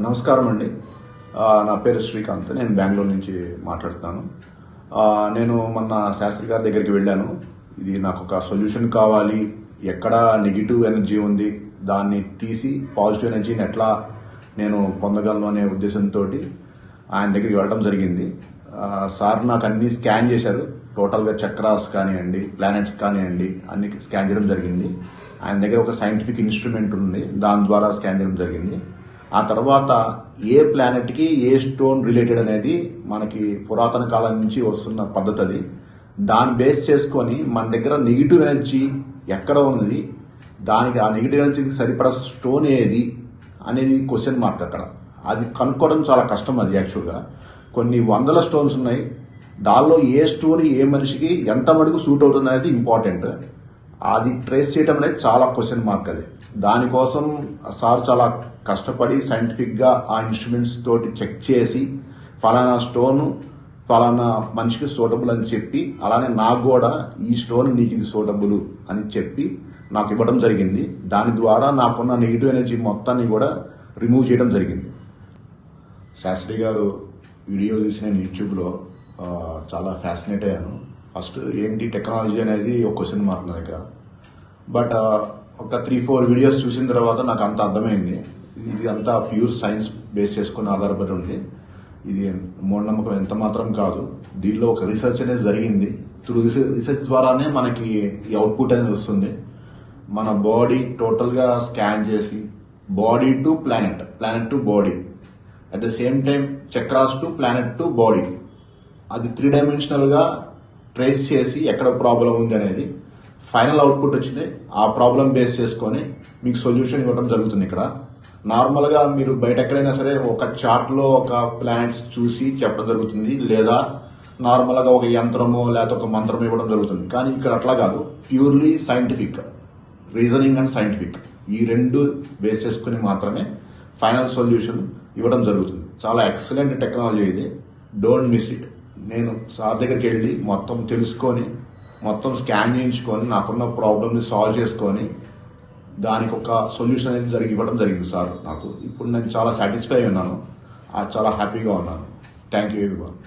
నమస్కారం అండి. నా పేరు శ్రీకాంత్. నేను బెంగళూరు నుంచి మాట్లాడుతున్నాను. నేను మొన్న శాస్త్రి గారి దగ్గరికి వెళ్ళాను. ఇది నాకు ఒక సొల్యూషన్ కావాలి. ఎక్కడ నెగిటివ్ ఎనర్జీ ఉంది. దాన్ని తీసి పాజిటివ్ ఎనర్జీని ఎట్లా నేను పొందగలను అనే ఉద్దేశంతో ఆయన దగ్గరికి వెళ్ళడం జరిగింది. సార్ నాకు అన్ని స్కాన్ చేశారు. టోటల్గా చక్రాస్ కానివ్వండి ప్లానెట్స్ కానివ్వండి అన్ని స్కాన్ చేయడం జరిగింది. ఆయన దగ్గర ఒక సైంటిఫిక్ ఇన్స్ట్రుమెంట్ ఉంది. దాని ద్వారా స్కాన్ చేయడం జరిగింది. ఆ తర్వాత ఏ ప్లానెట్కి ఏ స్టోన్ రిలేటెడ్ అనేది మనకి పురాతన కాలం నుంచి వస్తున్న పద్ధతి అది. దాన్ని బేస్ చేసుకొని మన దగ్గర నెగిటివ్ ఎనర్జీ ఎక్కడ ఉన్నది? దానికి ఆ నెగిటివ్ ఎనర్జీకి సరిపడా స్టోన్ ఏది? అనేది క్వశ్చన్ మార్క్ అక్కడ. అది కనుక్కోవడం చాలా కష్టం అది యాక్చువల్గా కొన్ని వందల స్టోన్స్ ఉన్నాయి. దానిలో ఏ స్టోన్ ఏ మనిషికి ఎంత మటుకు సూట్ అవుతుంది అనేది ఇంపార్టెంట్ అది ట్రేస్ చేయడం అనేది చాలా క్వశ్చన్ మార్క్ అది. దానికోసం సార్ చాలా కష్టపడి సైంటిఫిక్గా ఆ ఇన్స్ట్రుమెంట్స్ తోటి చెక్ చేసి ఫలానా స్టోన్ ఫలానా మనిషికి సూటబుల్ అని చెప్పి అలానే నాకు కూడా ఈ స్టోన్ నీకు ఇది సూటబుల్ అని చెప్పి నాకు ఇవ్వడం జరిగింది. దాని ద్వారా నాకున్న నెగిటివ్ ఎనర్జీ మొత్తాన్ని కూడా రిమూవ్ చేయడం జరిగింది. శాస్త్రి గారు వీడియో చూసి నేను యూట్యూబ్లో చాలా ఫ్యాసినేట్ అయ్యాను. ఫస్ట్ ఏంటి టెక్నాలజీ అనేది ఒక క్వశ్చన్ మార్క్ నా దగ్గర. బట్ ఒక త్రీ ఫోర్ వీడియోస్ చూసిన తర్వాత నాకు అంత అర్థమైంది. ఇది అంతా ప్యూర్ సైన్స్ బేస్ చేసుకుని ఆధారపడి ఉంది. ఇది మూఢనమ్మకం ఎంత మాత్రం కాదు. దీనిలో ఒక రీసెర్చ్ అనేది జరిగింది. త్రూ రీసెర్చ్ ద్వారానే మనకి ఈ అవుట్పుట్ అనేది వస్తుంది. మన బాడీ టోటల్గా స్కాన్ చేసి body to planet planet to body at the same time chakras to planet to body అది త్రీ డైమెన్షనల్గా ట్రేస్ చేసి ఎక్కడ ప్రాబ్లం ఉంది అనేది ఫైనల్ అవుట్పుట్ వచ్చింది. ఆ ప్రాబ్లం బేస్ చేసుకొని మీకు సొల్యూషన్ ఇవ్వడం జరుగుతుంది ఇక్కడ. నార్మల్గా మీరు బయట ఎక్కడైనా సరే ఒక చార్ట్లో ఒక ప్లాంట్స్ చూసి చెప్పడం జరుగుతుంది. లేదా నార్మల్గా ఒక యంత్రమో లేకపోతే ఒక మంత్రమో ఇవ్వడం జరుగుతుంది. కానీ ఇక్కడ అట్లా కాదు. Purely scientific reasoning and scientific ఈ రెండు బేస్ చేసుకుని మాత్రమే ఫైనల్ సొల్యూషన్ ఇవ్వడం జరుగుతుంది. చాలా ఎక్సలెంట్ టెక్నాలజీ ఇది. Don't miss it. నేను సార్ దగ్గరికి వెళ్ళి మొత్తం తెలుసుకొని మొత్తం స్కాన్ చేయించుకొని నాకున్న ప్రాబ్లమ్ని సాల్వ్ చేసుకొని దానికి ఒక సొల్యూషన్ అనేది జరిగి ఇవ్వడం జరిగింది సార్ నాకు. ఇప్పుడు నేను చాలా సాటిస్ఫై ఉన్నాను. చాలా హ్యాపీగా ఉన్నాను. థ్యాంక్ యూ ఎవరి